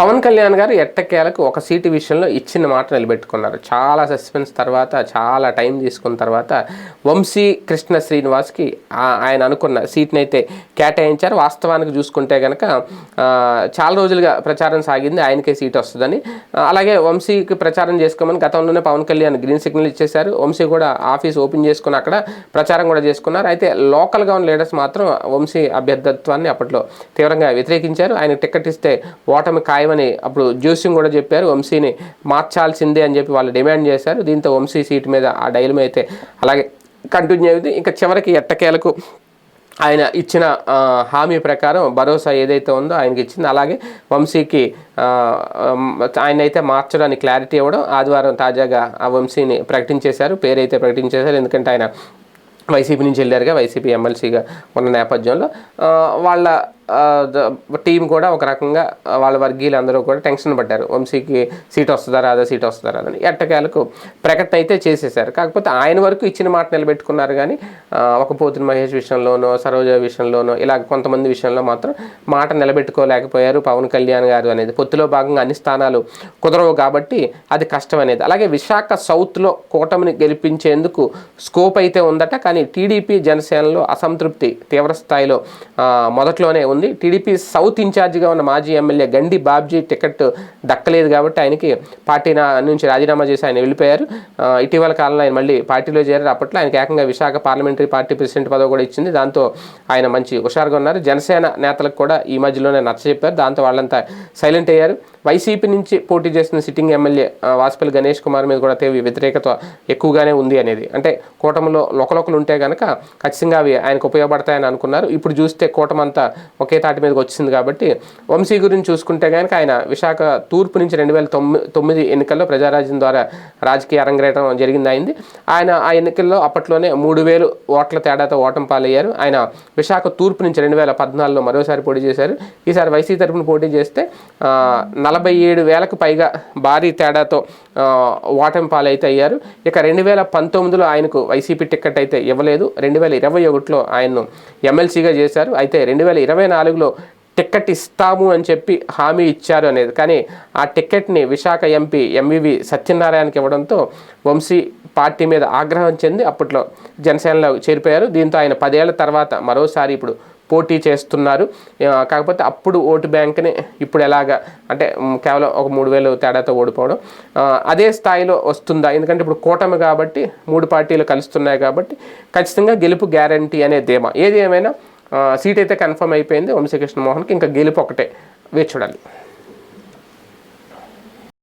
పవన్ కళ్యాణ్ గారు ఎట్టకేలకు ఒక సీటు విషయంలో ఇచ్చిన మాట నిలబెట్టుకున్నారు. చాలా సస్పెన్స్ తర్వాత చాలా టైం తీసుకున్న తర్వాత వంశీ కృష్ణ శ్రీనివాస్కి ఆయన అనుకున్న సీట్ని అయితే కేటాయించారు. వాస్తవానికి చూసుకుంటే కనుక చాలా రోజులుగా ప్రచారం సాగింది ఆయనకే సీట్ వస్తుందని. అలాగే వంశీకి ప్రచారం చేసుకోమని గతంలోనే పవన్ కళ్యాణ్ గ్రీన్ సిగ్నల్ ఇచ్చేశారు. వంశీ కూడా ఆఫీస్ ఓపెన్ చేసుకుని అక్కడ ప్రచారం కూడా చేసుకున్నారు. అయితే లోకల్గా ఉన్న లీడర్స్ మాత్రం వంశీ అభ్యర్థత్వాన్ని అప్పట్లో తీవ్రంగా వ్యతిరేకించారు. ఆయన టికెట్ ఇస్తే ఓటమి ఖాయమని అప్పుడు జ్యూసింగ్ కూడా చెప్పారు. వంశీని మార్చాల్సిందే అని చెప్పి వాళ్ళు డిమాండ్ చేశారు. దీంతో వంశీ సీట్ మీద ఆ డైలమ అయితే అలాగే కంటిన్యూ అయింది. ఇంకా చివరికి ఎట్టకేలకు ఆయన ఇచ్చిన హామీ ప్రకారం భరోసా ఏదైతే ఉందో ఆయనకి ఇచ్చింది. అలాగే వంశీకి ఆయన అయితే మార్చడానికి క్లారిటీ ఇవ్వడం ఆదివారం తాజాగా ఆ వంశీని ప్రకటించేశారు. పేరైతే ప్రకటించేశారు. ఎందుకంటే ఆయన వైసీపీ నుంచి వెళ్ళారుగా వైసీపీ ఎమ్మెల్సీగా ఉన్న నేపథ్యంలో. వాళ్ళ టీం కూడా ఒక రకంగా వాళ్ళ వర్గీయులు అందరూ కూడా టెన్షన్ పడ్డారు. వంశీకి సీట్ వస్తుందా రాదా సీట్ వస్తుందా రాదని ఎట్టకేలకు ప్రకటన అయితే చేసేశారు. కాకపోతే ఆయన వరకు ఇచ్చిన మాట నిలబెట్టుకున్నారు కానీ ఒక పోతుని మహేష్ విషయంలోనో సరోజ విషయంలోనో ఇలా కొంతమంది విషయంలో మాత్రం మాట నిలబెట్టుకోలేకపోయారు పవన్ కళ్యాణ్ గారు అనేది. పొత్తులో భాగంగా అన్ని స్థానాలు కుదరవు కాబట్టి అది కష్టం అనేది. అలాగే విశాఖ సౌత్లో కూటమిని గెలిపించేందుకు స్కోప్ అయితే ఉందట కానీ టీడీపీ జనసేనలో అసంతృప్తి తీవ్ర స్థాయిలో మొదట్లోనే ఉంది. టీడీపీ సౌత్ ఇన్ఛార్జిగా ఉన్న మాజీ ఎమ్మెల్యే గండి బాబ్జీ టికెట్ దక్కలేదు కాబట్టి ఆయనకి పార్టీ నుంచి రాజీనామా చేసి ఆయన వెళ్ళిపోయారు. ఇటీవల కాలంలో ఆయన మళ్ళీ పార్టీలో చేరారు. అప్పట్లో ఆయనకి ఏకంగా విశాఖ పార్లమెంటరీ పార్టీ ప్రెసిడెంట్ పదవి కూడా ఇచ్చింది. దాంతో ఆయన మంచి హుషారుగా ఉన్నారు. జనసేన నేతలకు కూడా ఈ మధ్యలోనే నచ్చ చెప్పారు దాంతో వాళ్ళంతా సైలెంట్ అయ్యారు. వైసీపీ నుంచి పోటీ చేసిన సిట్టింగ్ ఎమ్మెల్యే వాసుపల్లి గణేష్ కుమార్ మీద కూడా తీవ్ర వ్యతిరేకత ఎక్కువగానే ఉంది అనేది. అంటే కూటమిలో లోకలోకలు ఉంటే కనుక ఖచ్చితంగా అవి ఆయనకు ఉపయోగపడతాయని అనుకున్నారు. ఇప్పుడు చూస్తే కూటమంతా ఒకే తాటి మీదకి వచ్చింది కాబట్టి వంశీ గురించి చూసుకుంటే కనుక ఆయన విశాఖ తూర్పు నుంచి రెండు వేల తొమ్మిది తొమ్మిది ఎన్నికల్లో ప్రజారాజ్యం ద్వారా రాజకీయ అరంగేటం జరిగింది అయింది. ఆయన ఆ ఎన్నికల్లో అప్పట్లోనే మూడు వేలు ఓట్ల తేడాతో ఓటం పాలయ్యారు. ఆయన విశాఖ తూర్పు నుంచి రెండు వేల పద్నాలుగులో మరోసారి పోటీ చేశారు. ఈసారి వైసీ తరపున పోటీ చేస్తే నలభై ఏడు వేలకు పైగా భారీ తేడాతో ఓటమి పాలైతే అయ్యారు. ఇక రెండు వేల పంతొమ్మిదిలో ఆయనకు వైసీపీ టికెట్ అయితే ఇవ్వలేదు. రెండు వేల ఇరవై ఒకటిలో ఆయన్ను ఎమ్మెల్సీగా చేశారు. అయితే రెండు వేల ఇరవై నాలుగులో టికెట్ ఇస్తాము అని చెప్పి హామీ ఇచ్చారు అనేది. కానీ ఆ టికెట్ని విశాఖ ఎంపీ ఎంవివి సత్యనారాయణకి ఇవ్వడంతో వంశీ పార్టీ మీద ఆగ్రహం చెంది అప్పట్లో జనసేనలో చేరిపోయారు. దీంతో ఆయన పదేళ్ళ తర్వాత మరోసారి ఇప్పుడు పోటీ చేస్తున్నారు. కాకపోతే అప్పుడు ఓటు బ్యాంక్ని ఇప్పుడు ఎలాగా అంటే కేవలం ఒక మూడు వేలు తేడాతో ఓడిపోవడం. అదే స్థాయిలో వస్తుందా? ఎందుకంటే ఇప్పుడు కూటమి కాబట్టి మూడు పార్టీలు కలుస్తున్నాయి కాబట్టి ఖచ్చితంగా గెలుపు గ్యారంటీ అనే ధీమా. ఏది ఏమైనా సీట్ అయితే కన్ఫర్మ్ అయిపోయింది. వంశీకృష్ణ మోహన్కి ఇంకా గెలుపు ఒకటే. వేచి చూడాలి.